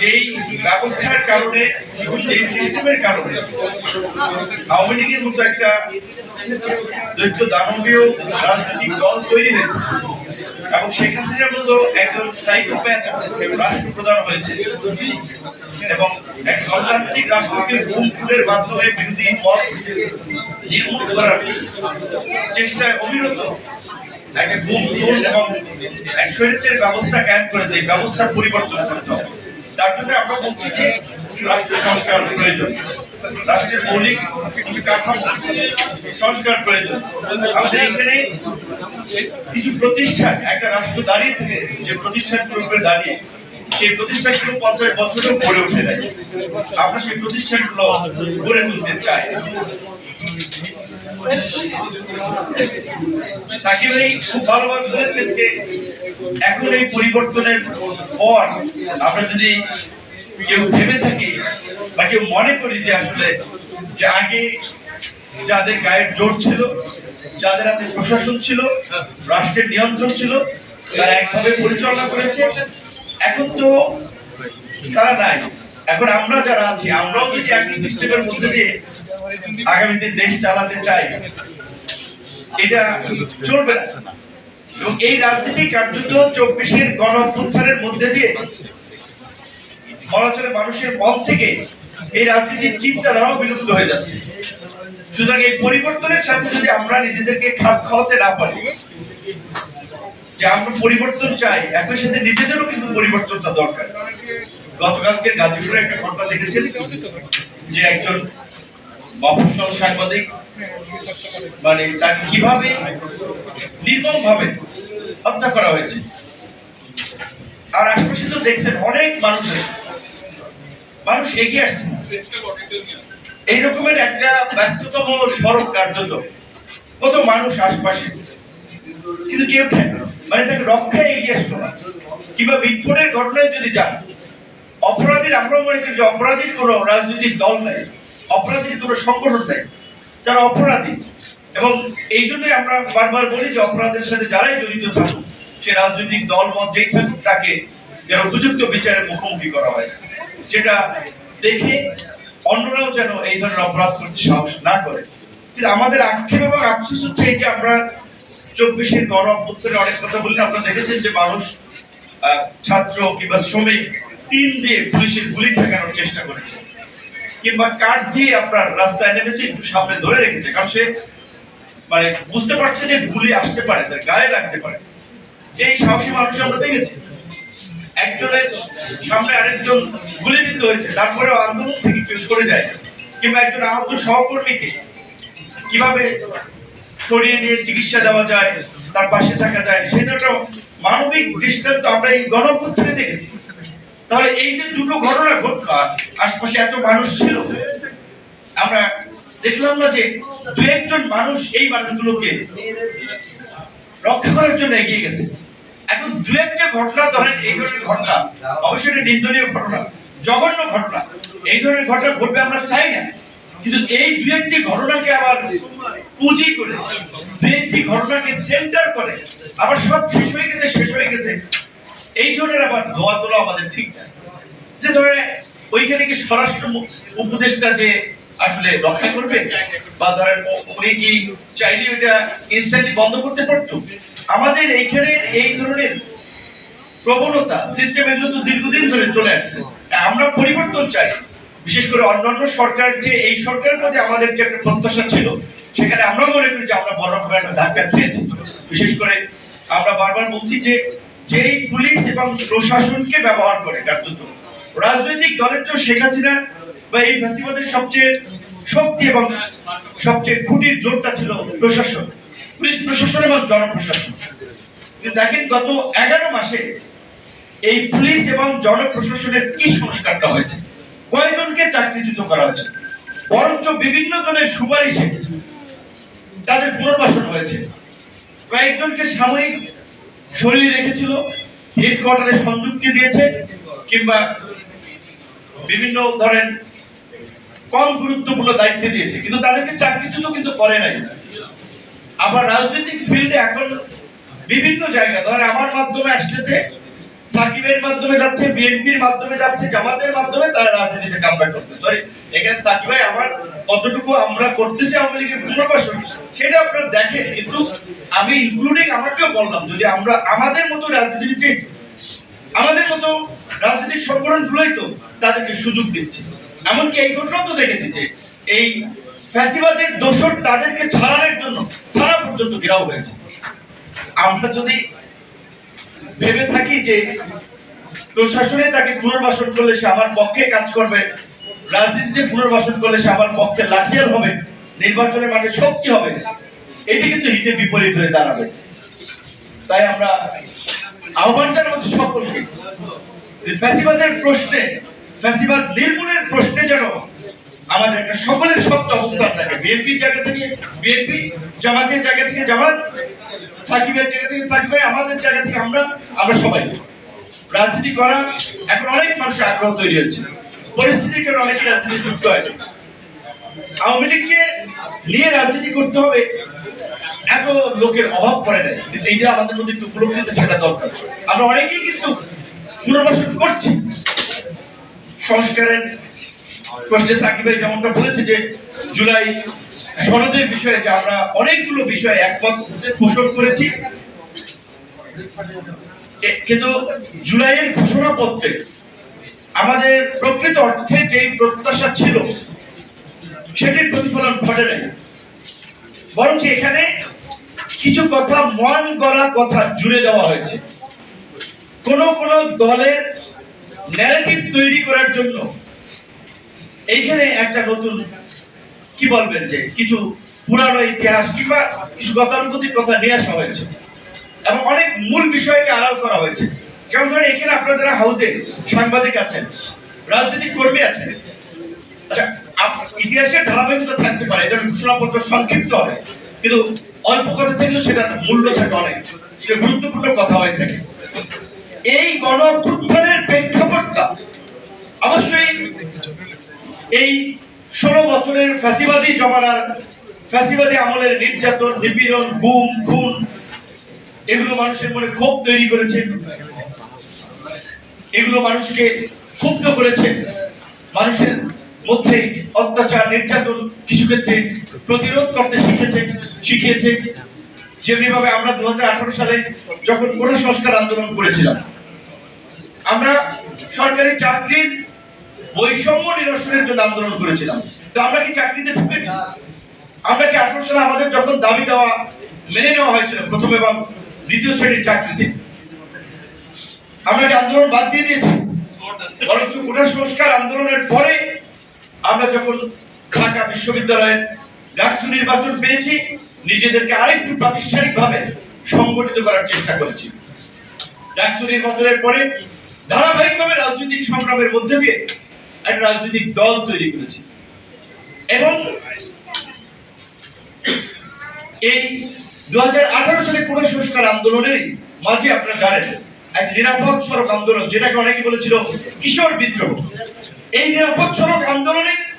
যেই ব্যবস্থার কারণে এই সিস্টেমের কারণে আওয়ামী লীগের মতো একটা দৈত্য দানবীয় রাজনৈতিক দল তৈরি হয়েছে। এবং শেখ হাসিনার মতো একজন সাইকোপ্যাথ রাষ্ট্রপ্রধান হয়েছে। এবং এক গণতান্ত্রিক রাষ্ট্রকে ঘুম খুনের মাধ্যমে বিরোধী মত নির্মূল করার চেষ্টায় অবিরত একটা গুম, খুন এবং এক স্বৈরাচারের ব্যবস্থা কায়েম করেছে। এই ব্যবস্থার পরিবর্তন করতে হবে। তার জন্য আমরা বলছি যে রাষ্ট্র সংস্কার প্রয়োজন। রাষ্ট্রের মৌলিক কিছু কাঠামো সংস্কার প্রয়োজন। আমাদের এখানে কিছু প্রতিষ্ঠান, একটা রাষ্ট্র দাঁড়িয়ে থেকে যে প্রতিষ্ঠানগুলোর উপরে দাঁড়িয়ে, সেই প্রতিষ্ঠানগুলো পঞ্চাশ বছরেও গড়ে উঠে নাই। আমরা সেই প্রতিষ্ঠানগুলো গড়ে তুলতে চাই। সাকিব ভাই খুব ভালোভাবে বলেছেন যে এখন এই পরিবর্তনের পর আমরা যদি কেউ ভেবে থাকি বা কেউ মনে করি যে আসলে যে আগে যাদের গায়ের জোর ছিল, যাদের হাতে প্রশাসন ছিল, রাষ্ট্রের নিয়ন্ত্রণ ছিল, তারা একভাবে পরিচালনা করেছে। এখন তো তারা নাই। এখন আমরা যারা আছি, আমরাও যদি একই সিস্টেমের মধ্যে দিয়ে আগামীতে দেশ চালাতে চাই। এটা চলবে না। এবং এই রাজনীতি কার্যত চব্বিশের গণ অভ্যুত্থানের মধ্যে দিয়ে বলাচলে মানুষের মন থেকে এই রাজনীতির চিন্তাধারাও বিলুপ্ত হয়ে যাচ্ছে। সুতরাং এই পরিবর্তনের সাথে যদি আমরা নিজেদেরকে খাপ খাওয়াতে না পারি, যে আমরা পরিবর্তন চাই, একই সাথে নিজেদেরও কিন্তু পরিবর্তনটা দরকার। গতকালকে গাজীপুরে একটা ঘটনা দেখেছেন যে একজন মফস্বল সাংবাদিক মানে তাকে কীভাবে নির্মম ভাবে হত্যা করা হয়েছে। আর তো দেখছেন অনেক মানুষ এগিয়ে আসছে। একটা ব্যস্ততম সড়ক কার্যত কত মানুষ আশপাশে। কিন্তু কেউ। মানে তাকে রক্ষায় এগিয়ে আসলো না। কিংবা বিস্ফোটের ঘটনায় যদি যান, অপরাধীর আমরা যে অপরাধীর কোনো রাজনৈতিক দল নেই। অপরাধীর কোনো সংগঠন নেই তারা অপরাধী। এবং এই জন্যই আমরা বারবার বলি যে অপরাধের সাথে যারাই জড়িত থাকুক, সে রাজনৈতিক দল, মত যেই থাকুক, তাকে যেন উপযুক্ত বিচারের মুখোমুখি করা হয়। যেটা দেখে অন্যরাও যেন এই ধরনের অপরাধ করতে সাহস না করে। কিন্তু আমাদের আক্ষেপ এবং আফসোস হচ্ছে এই যে আমরা চব্বিশের গণ অভ্যুত্থানে অনেক কথা বললে আপনারা দেখেছেন যে মানুষ ছাত্র কিংবা শ্রমিক তিন দিয়ে পুলিশের গুলি ঠেকানোর চেষ্টা করেছে। কিংবা কাঠ দিয়ে আপনার রাস্তায় নেমেছে একটু সামনে ধরে রেখেছে, কারণ সে মানে বুঝতে পারছে যে গুলি আসতে পারে, তার গায়ে লাগতে পারে এই সাহসী মানুষ আমরা দেখেছি, একজনের সামনে আরেকজন গুলিবিদ্ধ হয়েছে, তারপরেও আন্দোলন থেকে কেউ সরে যায়। কিংবা একজন আহত সহকর্মীকে কীভাবে সরিয়ে নিয়ে চিকিৎসা দেওয়া যায়, তার পাশে থাকা যায়, সেই ধরনের মানবিক দৃষ্টান্ত আমরা এই গণপুত্রে দেখেছি তাহলে এই যে দুটো ঘটনা ঘটলো, আশপাশে এত মানুষ ছিল, আমরা দেখলাম না যে দু একজন মানুষ এই মানুষগুলোকে রক্ষা করার জন্য এগিয়ে গেছে। এখন দু একটা ঘটনা, ধরেন এই ধরনের ঘটনা, অবশ্যই এটা নিন্দনীয় ঘটনা, জঘন্য ঘটনা, এই ধরনের ঘটনা ঘটবে আমরা চাই না। কিন্তু এই দু একটি ঘটনাকে আবার পুঁজি করে, দু একটি ঘটনাকে সেন্টার করে, আবার সব শেষ হয়ে গেছে, শেষ হয়ে গেছে। এই ধরনের আবার দোয়া তোলা আমাদের ঠিক না। যে ধরে ওইখানে কি স্বরাষ্ট্র উপদেষ্টা যে আসলে রক্ষা করবে? বা ধরেন উনি কি চাইলে ওইটা ইনস্ট্যান্টলি বন্ধ করতে পারতো? আমাদের এইখানে এই ধরনের প্রবণতা সিস্টেম এগুলো তো দীর্ঘদিন ধরে চলে আসছে। আমরা পরিবর্তন চাই। বিশেষ করে অন্যান্য সরকার যে, এই সরকারের প্রতি আমাদের যে একটা প্রত্যাশা ছিল, সেখানে আমরা মনে করি যে আমরা বড় রকমের একটা ধাক্কা খেয়েছি। বিশেষ করে আমরা বারবার বলছি যে যেই পুলিশ এবং প্রশাসনকে ব্যবহার করে, কার্যত। রাজনৈতিক দলের তো শেখ হাসিনা বা এই ফ্যাসিবাদের সবচেয়ে শক্তি এবং সবচেয়ে খুঁটির জোরটা ছিল প্রশাসন। পুলিশ প্রশাসন এবং জনপ্রশাসন। দেখেন, গত এগারো মাসে এই পুলিশ এবং জনপ্রশাসনের কি সংস্কারটা হয়েছে? কয়জনকে চাকরিচ্যুত করা হয়েছে? বরঞ্চ বিভিন্ন জনের সুপারিশে তাদের পুনর্বাসন হয়েছে। কয়েকজনকে সাময়িক সরিয়ে রেখেছিল হেডকোয়ার্টারে সংযুক্তি দিয়েছে, কিংবা বিভিন্ন ধরেন কম গুরুত্বপূর্ণ দায়িত্ব দিয়েছে। কিন্তু তাদেরকে চাকরিচ্যুত কিন্তু করে নাই। আবার রাজনৈতিক ফিল্ডে এখন বিভিন্ন জায়গা, ধরেন আমার মাধ্যমে আসতেছে, সাকিবের মাধ্যমে যাচ্ছে, বিএনপির মাধ্যমে যাচ্ছে, জামাতের মাধ্যমে তারা রাজনীতিতে কামব্যাক করতে সরি এখানে সাকিব ভাই, আমার কতটুকু আমরা করতেছি, আওয়ামী লীগের পুনর্বাসন সেটা আপনারা দেখেন, কিন্তু আমি ইনক্লুডিং আমাকেও বললাম যদি আমরা আমাদের মতো রাজনীতিবিদ আমাদের মতো রাজনৈতিক সংগঠন গুলোই তো তাদেরকে সুযোগ দিচ্ছে। এমনকি এই ঘটনাও তো দেখেছি যে এই ফ্যাসিবাদের দোষর তাদেরকে ছাড়ানোর জন্য থানা পর্যন্ত ঘেরাও হয়েছে। আমরা যদি ভেবে থাকি যে প্রশাসনে তাকে পুনর্বাসন করলে সে আমার পক্ষে কাজ করবে, রাজনীতিতে পুনর্বাসন করলে সে আমার পক্ষে লাঠিয়াল হবে নির্বাচনের মাঠে শক্তি হবে? এটি কিন্তু হিতে বিপরীত হয়ে দাঁড়াবে। তাই আমরা আহ্বান জানাব সকলকে ফ্যাসিবাদের প্রশ্নে, ফ্যাসিবাদ নির্মূলের প্রশ্নে যেন আমাদের একটা সকলের শক্ত অবস্থান থাকে। বিএনপির জায়গা থেকে বিএনপি, জামাতের জায়গা থেকে জামাত, সাকিবের জায়গা থেকে সাকিব আমাদের জায়গা থেকে আমরা আমরা সবাই। রাজনীতি করা, এখন অনেক মানুষের আগ্রহ তৈরি হচ্ছে। পরিস্থিতির কারণে অনেকে রাজনীতি যুক্ত হয়েছে। আওয়ামী লীগকে নিয়ে রাজনীতি করতে হবে, এত লোকের অভাব পড়ে নাই। এইটা আমাদের মধ্যে একটু উপলব্ধিতে থাকা দরকার। আমরা অনেকেই কিন্তু পুনর্বাসন করছি। সংস্কারের প্রশ্নে সাকিব ভাই যেমনটা বলেছে যে, জুলাই সনদের বিষয়ে যে আমরা অনেকগুলো বিষয়ে একমত পোষণ করেছি। কিন্তু জুলাইয়ের ঘোষণাপত্রে আমাদের প্রকৃত অর্থে যে প্রত্যাশা ছিল সেটির প্রতিফলন ঘটে নাই বরং এখানে কিছু কথা, মন গড়া কথা জুড়ে দেওয়া হয়েছে। কোন কোন দলের ন্যারেটিভ তৈরি করার জন্য এইখানে একটা নতুন, কি বলবেন যে, কিছু পুরানো ইতিহাস কিংবা কিছু গতানুগতিক কথা নিয়ে আসা হয়েছে। এবং অনেক মূল বিষয়কে আড়াল করা হয়েছে। যেমন ধরেন, এখানে আপনারা হাউজে সাংবাদিক আছেন, রাজনৈতিক কর্মী আছেন। আচ্ছা ইতিহাসের ধারাবাহিকতা থাকতে পারে ধরনের ঘোষণাপত্র সংক্ষিপ্ত হয় কিন্তু অল্প কথা থাকলেও সেটার মূল্য থাকে অনেক। সেটা গুরুত্বপূর্ণ কথা হয়ে থাকে। এই গণ প্রেক্ষাপটটা অবশ্যই এই ষোলো বছরের ফ্যাসিবাদী জমানার ফ্যাসিবাদী আমলের নির্যাতন, নিপীড়ন, গুম, খুন, এগুলো মানুষের মনে ক্ষোভ তৈরি করেছে। এগুলো মানুষকে ক্ষুব্ধ করেছে। মানুষের মধ্যে অত্যাচার, নির্যাতন কিছু ক্ষেত্রে প্রতিরোধ করতে শিখেছে, শিখিয়েছে। যেভাবে আমরা দু সালে যখন কোটা সংস্কার আন্দোলন করেছিলাম, আমরা সরকারি চাকরির বৈষম্য নিরসনের জন্য আন্দোলন করেছিলাম। তো আমরা কি চাকরিতে ঢুকেছি? আমরা কি আঠারো সালে আমাদের যখন দাবি দেওয়া মেনে নেওয়া হয়েছিল প্রথম এবং দ্বিতীয় শ্রেণির চাকরিতে, আমরা কি আন্দোলন বাদ দিয়ে দিয়েছি? বরঞ্চ কোটা সংস্কার আন্দোলনের পরে আমরা যখন ঢাকা বিশ্ববিদ্যালয়ের ডাকসু নির্বাচন পেয়েছি, নিজেদেরকে আরেকটু প্রাতিষ্ঠানিক ভাবে সংগঠিত করার চেষ্টা করেছি। ডাকসু নির্বাচনের পরে ধারাবাহিকভাবে রাজনৈতিক সংগ্রামের মধ্যে দিয়ে একটা রাজনৈতিক দল তৈরি করেছি। এবং এই দু হাজার আঠারো সালে কোটা সংস্কার আন্দোলনের মাঝে আপনারা জানেন এক নিরাপদ সড়ক আন্দোলন, যেটাকে অনেকে বলেছিল কিশোর বিদ্রোহ। এই নিরাপদ সড়ক আন্দোলনে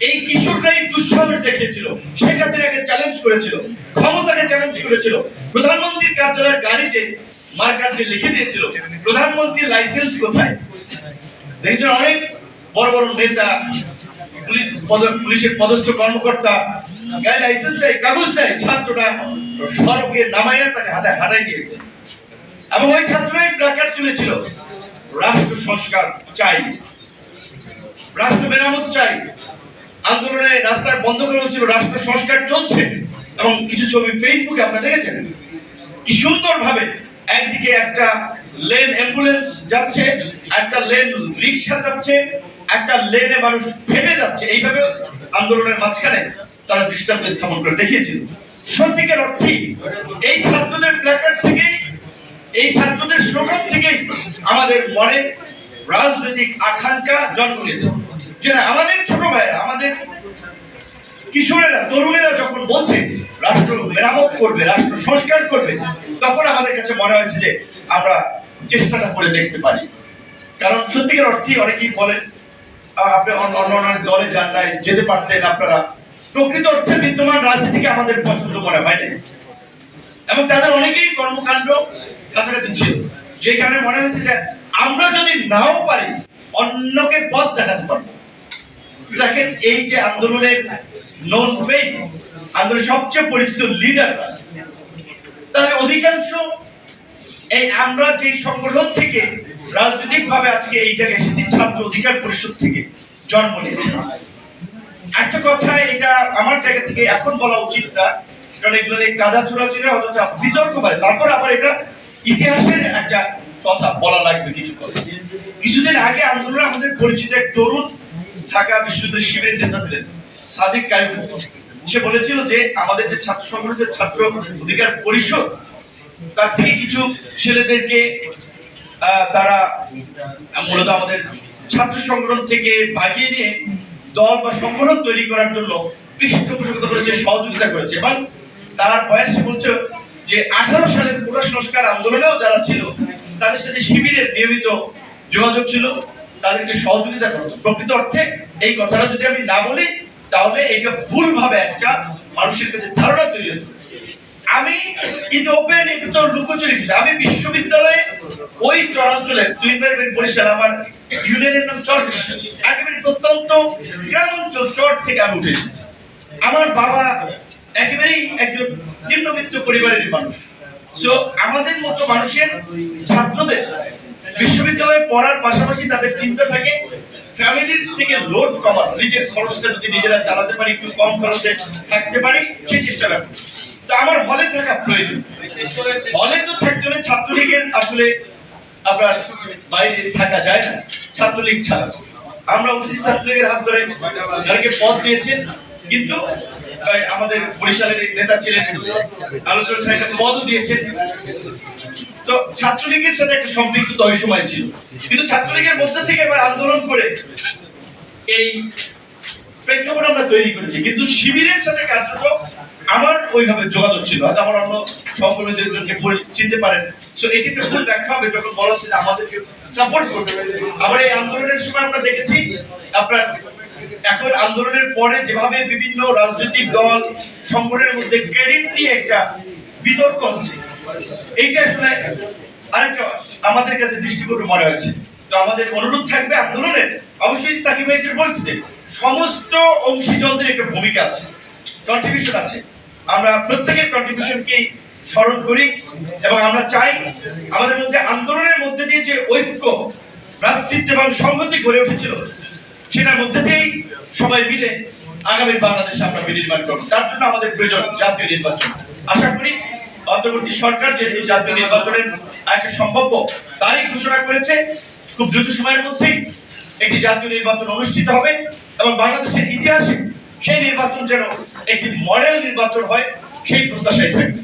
এই কিশোররাই দুঃসাহস দেখিয়েছিল, শেখ হাসিনাকে চ্যালেঞ্জ করেছিল, ক্ষমতাকে চ্যালেঞ্জ করেছিল। প্রধানমন্ত্রীর কার্যালয়ের গাড়িতে মার্কার লিখে দিয়েছিল, প্রধানমন্ত্রীর লাইসেন্স কোথায়? দেখছেন অনেক বড় বড় নেতা, পুলিশ পদ- পুলিশের পদস্থ কর্মকর্তা, গায়ে লাইসেন্স দেয়, কাগজ দেয় ছাত্রটা সড়কে নামাইয়া তাকে হাতে হারাই দিয়েছে এবং ওই ছাত্রই প্ল্যাকার্ড তুলেছিল, রাষ্ট্র সংস্কার চাই। রাষ্ট্র মেরামত চাই। আন্দোলনে রাস্তায় বন্ধ করা হচ্ছিল, রাষ্ট্র সংস্কার চলছে। এবং কিছু ছবি ফেসবুকে আপনারা দেখেছেন? কি সুন্দর ভাবে একদিকে একটা লেন অ্যাম্বুলেন্স যাচ্ছে, একটা লেন রিক্সা যাচ্ছে, একটা লেনে মানুষ ফেটে যাচ্ছে। এইভাবে আন্দোলনের মাঝখানে তারা দৃষ্টান্ত স্থাপন করে দেখিয়েছিল। সত্যিকার অর্থে এই ছাত্রদের প্ল্যাকার্ড থেকেই এই ছাত্রদের স্লোগান থেকেই আমাদের মনে রাজনৈতিক আকাঙ্ক্ষা জন্ম নিয়েছে। যে আমাদের ছোট ভাইয়েরা, আমাদের কিশোরেরা, তরুণেরা যখন বলছে, রাষ্ট্র মেরামত করবে, রাষ্ট্র সংস্কার করবে, তখন আমাদের কাছে মনে হয়েছে যে আমরা চেষ্টাটা করে দেখতে পারি। কারণ সত্যিকার অর্থে অনেকেই বলেন আপনি অন্য অন্য দলে যান নাই, যেতে পারতেন আপনারা। প্রকৃত অর্থে বিদ্যমান রাজনীতিকে আমাদের পছন্দ মনে হয় না এবং তাদের অনেকেই কর্মকাণ্ড কাছাকাছি ছিল। যে কারণে মনে হচ্ছে যে আমরা যদি নাও পারি, অন্যকে পথ দেখাতে পারব। দেখেন এই যে আন্দোলনের নন ফেস আন্দোলনের সবচেয়ে পরিচিত তাদের অধিকাংশ এই আমরা যে সংগঠন থেকে রাজনৈতিক ভাবে আজকে এই জায়গায় এসেছি, ছাত্র অধিকার পরিষদ থেকে জন্ম নিয়েছে। একটা কথা, এটা আমার জায়গা থেকে এখন বলা উচিত না, কারণ এগুলো কাদা চোরাচুরি, অথচ বিতর্ক পারে তারপর আবার এটা ইতিহাসের একটা কথা বলা লাগবে কিছু কথা কিছুদিন আগে আন্দোলনে আমাদের পরিচিত এক তরুণ ঢাকা বিশ্ববিদ্যালয়ের শিবিরের নেতা ছিলেন, সাদিক কায়ুম সে বলেছিল যে আমাদের যে ছাত্র সংগঠনের ছাত্র অধিকার পরিষদ, তার থেকে কিছু ছেলেদেরকে তারা মূলত আমাদের ছাত্র সংগঠন থেকে ভাগিয়ে নিয়ে দল বা সংগঠন তৈরি করার জন্য পৃষ্ঠপোষকতা করেছে, সহযোগিতা করেছে এবং তার বয়স বলছে যে আঠারো সালের পুরো সংস্কার আন্দোলনেও যারা ছিল, তাদের সাথে শিবিরের নিয়মিত যোগাযোগ ছিল, তাদেরকে সহযোগিতা করতো প্রকৃত অর্থে এই কথাটা যদি আমি না বলি, তাহলে এটা ভুলভাবে একটা মানুষের কাছে ধারণা তৈরি হচ্ছে আমি কিন্তু ওপেন লুকোচুরি আমি বিশ্ববিদ্যালয়ে ওই চরাঞ্চলে দুই বরিশাল, আমার ইউনিয়নের নাম চর। একেবারে প্রত্যন্ত গ্রাম অঞ্চল চর থেকে আমি উঠে এসেছি। আমার বাবা একেবারেই একজন নিম্নবিত্ত পরিবারের মানুষ। সো আমাদের মতো মানুষের ছাত্রদের বিশ্ববিদ্যালয়ে পড়ার পাশাপাশি তাদের চিন্তা থাকে ফ্যামিলির থেকে লোড কমানো, নিজের খরচটা যদি নিজেরা চালাতে পারি, একটু কম খরচে থাকতে পারি, সেই চেষ্টা রাখব। তো আমার হলে থাকা প্রয়োজন। হলে তো থাকতে হলে ছাত্রলীগের আসলে আপনার বাইরে থাকা যায় না, ছাত্রলীগ ছাড়া। আমরা উঠেছি ছাত্রলীগের হাত ধরে যাদেরকে পদ দিয়েছেন কিন্তু আমাদের বরিশালের নেতা ছিলেন আলোচনা ছাড়া পদও দিয়েছেন। তো ছাত্রলীগের সাথে একটা সম্পৃক্ততা ওই সময় ছিল। কিন্তু ছাত্রলীগের মধ্যে থেকে এবার আন্দোলন করে এই প্রেক্ষাপট আমরা তৈরি করেছি। কিন্তু শিবিরের সাথে কার্যত আমার ওইভাবে যোগাযোগ ছিল। হয়তো আমার অন্য চিনতে পারেন। এটি একটা ভুল ব্যাখ্যা হবে যখন বলা হচ্ছে আমাদেরকে সাপোর্ট করবে। আবার এই আন্দোলনের সময় আমরা দেখেছি আপনার এখন আন্দোলনের পরে যেভাবে বিভিন্ন রাজনৈতিক দল সংগঠনের মধ্যে ক্রেডিট নিয়ে একটা বিতর্ক হচ্ছে, এইটা আসলে আরেকটা আমাদের কাছে দৃষ্টিকটু মনে হয়েছে। তো আমাদের অনুরোধ থাকবে আন্দোলনের, অবশ্যই সাকিব ভাই যে বলছে সমস্ত অংশীজনদের একটা ভূমিকা আছে কন্ট্রিবিউশন আছে। আমরা প্রত্যেকের কন্ট্রিবিউশনকে স্মরণ করি এবং আমরা চাই আমাদের মধ্যে আন্দোলনের মধ্যে দিয়ে যে ঐক্য, ভ্রাতৃত্ব এবং সংহতি গড়ে উঠেছিল, সেটার মধ্যে সবাই মিলে আগামী বাংলাদেশ আমরা বিনির্মাণ করব। তার জন্য আমাদের প্রয়োজন জাতীয় নির্বাচন। আশা করি অন্তর্বর্তী সরকার যেহেতু জাতীয় নির্বাচনের একটা সম্ভাব্য তারিখ ঘোষণা করেছে, খুব দ্রুত সময়ের মধ্যেই একটি জাতীয় নির্বাচন অনুষ্ঠিত হবে এবং বাংলাদেশের ইতিহাসে সেই নির্বাচন যেন একটি মডেল নির্বাচন হয়, সেই প্রত্যাশাই থাকবে।